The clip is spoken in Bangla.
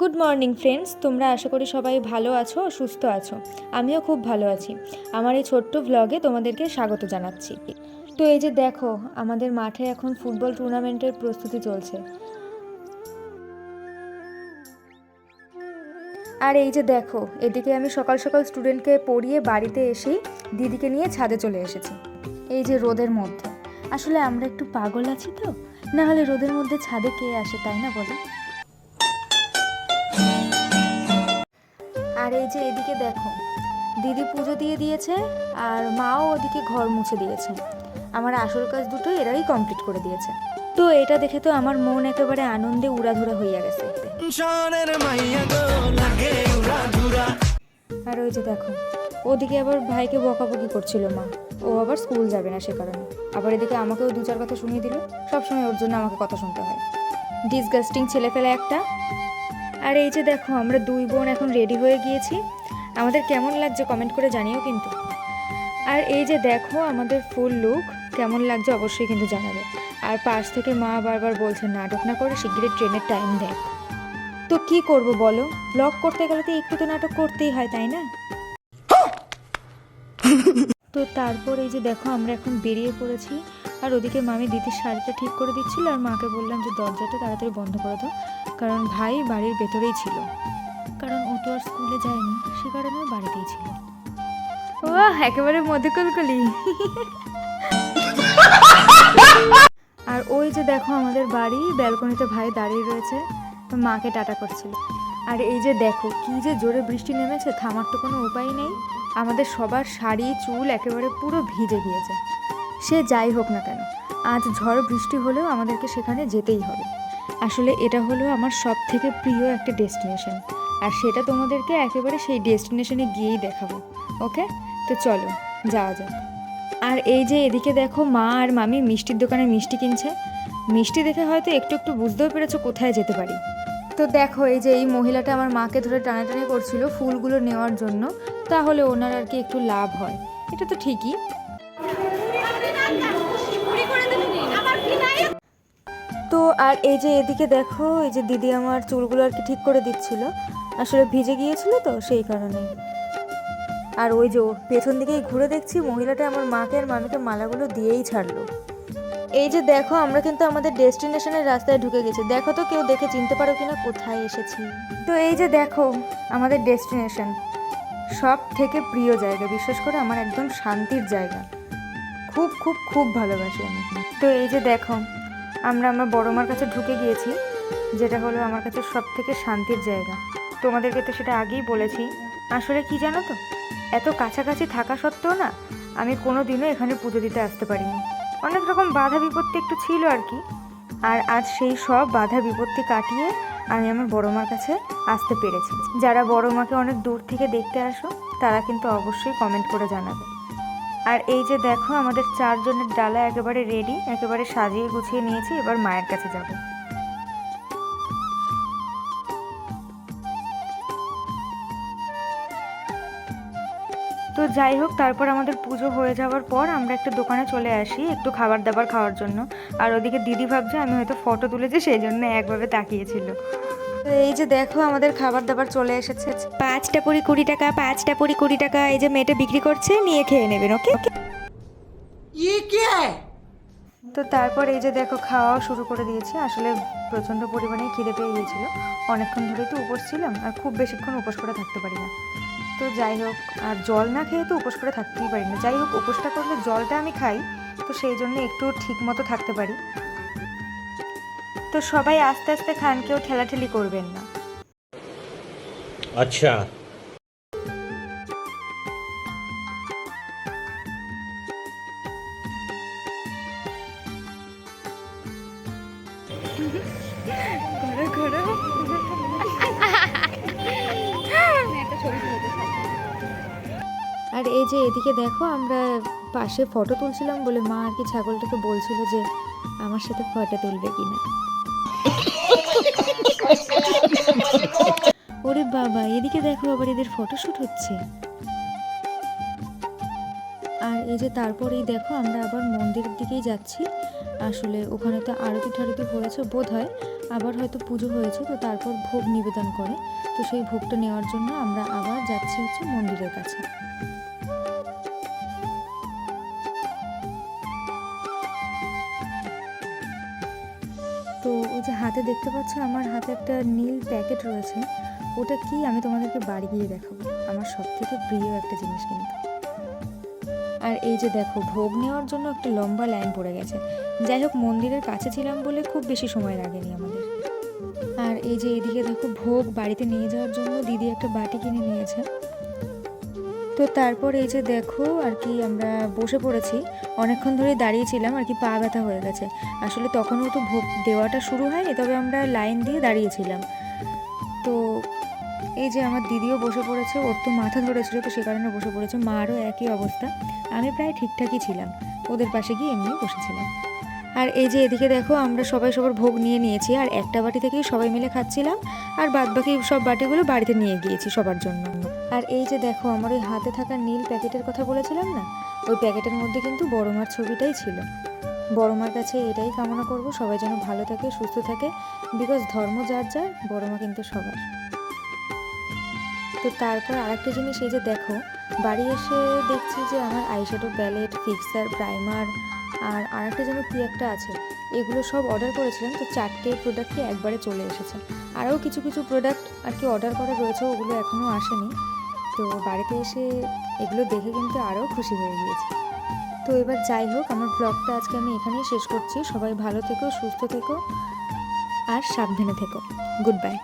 গুড মর্নিং ফ্রেন্ডস তোমরা আশা করি সবাই ভালো আছো, সুস্থ আছো। আমিও খুব ভালো আছি। আমার এই ছোট্ট ভ্লগে তোমাদেরকে স্বাগত জানাচ্ছি। তো এই যে দেখো, আমাদের মাঠে এখন ফুটবল টুর্নামেন্টের প্রস্তুতি চলছে। আর এই যে দেখো, এদিকে আমি সকাল সকাল স্টুডেন্টকে পড়িয়ে বাড়িতে এসেই দিদিকে নিয়ে ছাদে চলে এসেছি। এই যে রোদের মধ্যে। আসলে আমরা একটু পাগল আছি তো? না হলে রোদের মধ্যে ছাদে কে আসে, তাই না বলো? আর এই যে এদিকে দেখো দিদি পুজো দিয়ে দিয়েছে আর মাও ওদিকে ঘর মুছে দিয়েছে। আমার আসল কাজ দুটো এরাই কমপ্লিট করে দিয়েছে। তো এটা দেখে তো আমার মন একেবারে আনন্দে উড়াধুরা হইয়া গেছে। আর ওই যে দেখো ওদিকে আবার ভাইকে বকাবকি করছিল মা। ও আবার স্কুল যাবে না সে কারণে। আবার এদিকে আমাকেও দু চার কথা শুনিয়ে দিল। সবসময় ওর জন্য আমাকে কথা শুনতে হয়। ডিসগাস্টিং ছেলে ফেলে একটা। আর এই যে দেখো, আমরা দুই বোন এখন রেডি হয়ে গিয়েছি। আমাদের কেমন লাগছে কমেন্ট করে জানিও কিন্তু। আর এই যে দেখো, আমাদের ফুল লুক কেমন লাগছে অবশ্যই কিন্তু জানাবে। আর পাশ থেকে মা বারবার বলছে নাটক না করে শিগগিরই ট্রেনের টাইম দেয় তো কি করব বলো? ব্লগ করতে গেলে তো একটু তো নাটক করতেই হয়, তাই না? তো তারপর এই যে দেখো, আমরা এখন বেরিয়ে পড়েছি। আর ওদিকে মামি দিদির শাড়িটা ঠিক করে দিচ্ছিল আর মাকে বললাম যে দরজাটা তাড়াতাড়ি বন্ধ করে দাও কারণ ভাই বাড়ির ভেতরেই ছিল। কারণ ও তো আর স্কুলে যায়নি সে কারণে বাড়িতেই ছিল। ও একেবারে মধ্যে কলকলি আর ওই যে দেখো আমাদের বাড়ি ব্যালকনিতে ভাই দাঁড়িয়ে রয়েছে তো মাকে টাটা করছিল। আর এই যে দেখো কি যে জোরে বৃষ্টি নেমেছে থামার তো কোনো উপায় নেই। আমাদের সবার শাড়ি চুল একেবারে পুরো ভিজে গিয়েছে। সে যাই হোক না কেন, আজ ঝড় বৃষ্টি হলেও আমাদেরকে সেখানে যেতেই হবে। আসলে এটা হলো আমার সব থেকে প্রিয় একটা ডেস্টিনেশন, আর সেটা তোমাদেরকে একেবারে সেই ডেস্টিনেশনে গিয়েই দেখাবো, ওকে? তো চলো, যাওয়া যাক। আর এই যে এদিকে দেখো মা আর মামি মিষ্টির দোকানে মিষ্টি কিনছে, মিষ্টি দেখে হয়তো একটু একটু বুঝতেও পেরেছ কোথায় যেতে পারি। তো দেখো এই যে এই মহিলাটা আমার মাকে ধরে টানাটানি করছিল ফুলগুলো নেওয়ার জন্য, তাহলে ওনার আর কি একটু লাভ হয়, এটা তো ঠিকই। তো আর এই যে এদিকে দেখো, এই যে দিদি আমার চুলগুলো আর কি ঠিক করে দিচ্ছিল। আসলে ভিজে গিয়েছিল তো সেই কারণে আর ওই যে পেছন দিকেই ঘুরে দেখছি, মহিলাটা আমার মাকে আর মামিকে মালাগুলো দিয়েই ছাড়লো। এই যে দেখো, আমরা কিন্তু আমাদের ডেস্টিনেশনের রাস্তায় ঢুকে গেছি। দেখো তো কেউ দেখে চিনতে পারো কিনা কোথায় এসেছি। তো এই যে দেখো, আমাদের ডেস্টিনেশন। সব থেকে প্রিয় জায়গা, বিশেষ করে আমার একদম শান্তির জায়গা। খুব খুব খুব ভালোবাসি আমি। তো এই যে দেখো আমরা আমার বড় মার কাছে ঢুকে গিয়েছি, যেটা হলো আমার কাছে সব থেকে শান্তির জায়গা। তোমাদেরকে তো সেটা আগেই বলেছি। আসলে কি জানো তো? এত কাছাকাছি থাকা সত্ত্বেও না, আমি কোনো দিনও এখানে পুজো দিতে আসতে পারিনি। অনেক রকম বাধা বিপত্তি একটু ছিল আর কি। আর আজ সেই সব বাধা বিপত্তি কাটিয়ে আমি আমার বড় মার কাছে আসতে পেরেছি। যারা বড় মাকে অনেক দূর থেকে দেখতে আসো, তারা কিন্তু অবশ্যই কমেন্ট করে জানাবে। আর এই যে দেখো, আমাদের চারজনের ডালা একেবারে রেডি একেবারে সাজিয়ে গুছিয়ে নিয়েছি, এবার মায়ের কাছে যাব। তো যাই হোক, তারপর আমাদের পুজো হয়ে যাওয়ার পর আমরা একটা দোকানে চলে আসি একটু খাবার দাবার খাওয়ার জন্য। আর ওদিকে দিদি ভাবছে, আমি হয়তো ফটো তুলেছি, সেই জন্য একভাবে তাকিয়েছিল এই যে দেখো আমাদের খাবার দাবার চলে এসেছে। পাঁচটা পুরি কুড়ি টাকা পাঁচটা পুরি কুড়ি টাকা এই যে মেয়েটা বিক্রি করছে নিয়ে খেয়ে নেবেন ওকে? তো তারপর এই যে দেখো খাওয়া শুরু করে দিয়েছি। আসলে প্রচণ্ড পরিমাণে খিদে পেয়ে গিয়েছিল। অনেকক্ষণ ধরে তো উপোস ছিলাম আর খুব বেশিক্ষণ উপোস করে থাকতে পারি না। তো যাই হোক আর জল না খেয়ে তো উপোস করে থাকতেই পারি না। যাই হোক উপোসটা করলে জলটা আমি খাই তো সেই জন্য একটু ঠিক মতো থাকতে পারি। তো সবাই আস্তে আস্তে খান কেউ ঠেলাঠেলি করবেন না। আচ্ছা। আর এই যে এদিকে দেখো আমরা পাশে ফটো তুলছিলাম বলে মা আর কি ছাগলটাকে বলছিল যে আমার সাথে ফটো তুলবে কিনা। ওরে বাবা, এদিকে দেখো আবার এদের ফটোশ্যুট হচ্ছে। আর এই যে তারপরেই দেখো আমরা আবার মন্দিরের দিকেই যাচ্ছি। আসলে ওখানে তো আরতি ঠারতি হয়েছে বোধ হয় আবার হয়তো পুজো হয়েছে, তো তারপর ভোগ নিবেদন করে। তো সেই ভোগটা নেওয়ার জন্য আমরা আবার যাচ্ছি হচ্ছে মন্দিরের কাছে। যে হাতে দেখতে পাচ্ছ আমার হাতে একটা নীল প্যাকেট রয়েছে, ওটা কি আমি তোমাদেরকে বাড়ি গিয়ে দেখাবো। আমার সব থেকে প্রিয় একটা জিনিস কিন্তু। আর এই যে দেখো, ভোগ নেওয়ার জন্য একটা লম্বা লাইন পড়ে গেছে। যাই হোক, মন্দিরের কাছে ছিলাম বলে খুব বেশি সময় লাগেনি আমাদের। আর এই যে এদিকে দেখো, ভোগ বাড়িতে নিয়ে যাওয়ার জন্য দিদি একটা বাটি কিনে নিয়েছে। তো তারপর এই যে দেখো, আর কি আমরা বসে পড়েছি। অনেকক্ষণ ধরে দাঁড়িয়েছিলাম, আর কি পা ব্যথা হয়ে গেছে। আসলে তখনও তো ভোগ দেওয়াটা শুরু হয়নি, তবে আমরা লাইন দিয়ে দাঁড়িয়েছিলাম। তো এই যে আমার দিদিও বসে পড়েছে, ওর তো মাথা ধরেছিল, তো সে কারণে বসে পড়েছে। মারও একই অবস্থা। আমি প্রায় ঠিকঠাকই ছিলাম। ওদের পাশে গিয়ে এমনি বসেছিলাম। আর এই যে এদিকে দেখো, আমরা সবাই সবার ভোগ নিয়ে নিয়েছি, আর একটা বাটি থেকেই সবাই মিলে খাচ্ছিলাম, আর বাদ বাকি সব বাটিগুলো বাড়িতে নিয়ে গিয়েছি সবার জন্য। আর এই যে দেখো, আমার ওই হাতে থাকা নীল প্যাকেটের কথা বলেছিলাম না? ওই প্যাকেটের মধ্যে কিন্তু বড় মার ছবিটাই ছিল। বড় মার কাছে এটাই কামনা করব, সবাই যেন ভালো থাকে, সুস্থ থাকে বিকজ ধর্ম যার যার বড় মা কিন্তু সবার। তো তারপর আরেকটা জিনিস, এই যে দেখো, বাড়ি এসে দেখছি যে আমার আইশ্যাডো প্যালেট, ফিক্সার, প্রাইমার আর আরেকটা যেন কী একটা আছে, এগুলো সব অর্ডার করেছিলাম, তো চারটে প্রোডাক্টই একবারে চলে এসেছে। আরও কিছু কিছু প্রোডাক্ট আর কি অর্ডার করা রয়েছে, ওগুলো এখনও আসেনি। তো বাড়িতে এসে এগুলো দেখে কিন্তু আরও খুশি হয়ে গিয়েছি। তো এবার যাই হোক, আমার ব্লগটা আজকে আমি এখানেই শেষ করছি। সবাই ভালো থেকো, সুস্থ থেকো, আর সাবধানে থেকো। Good bye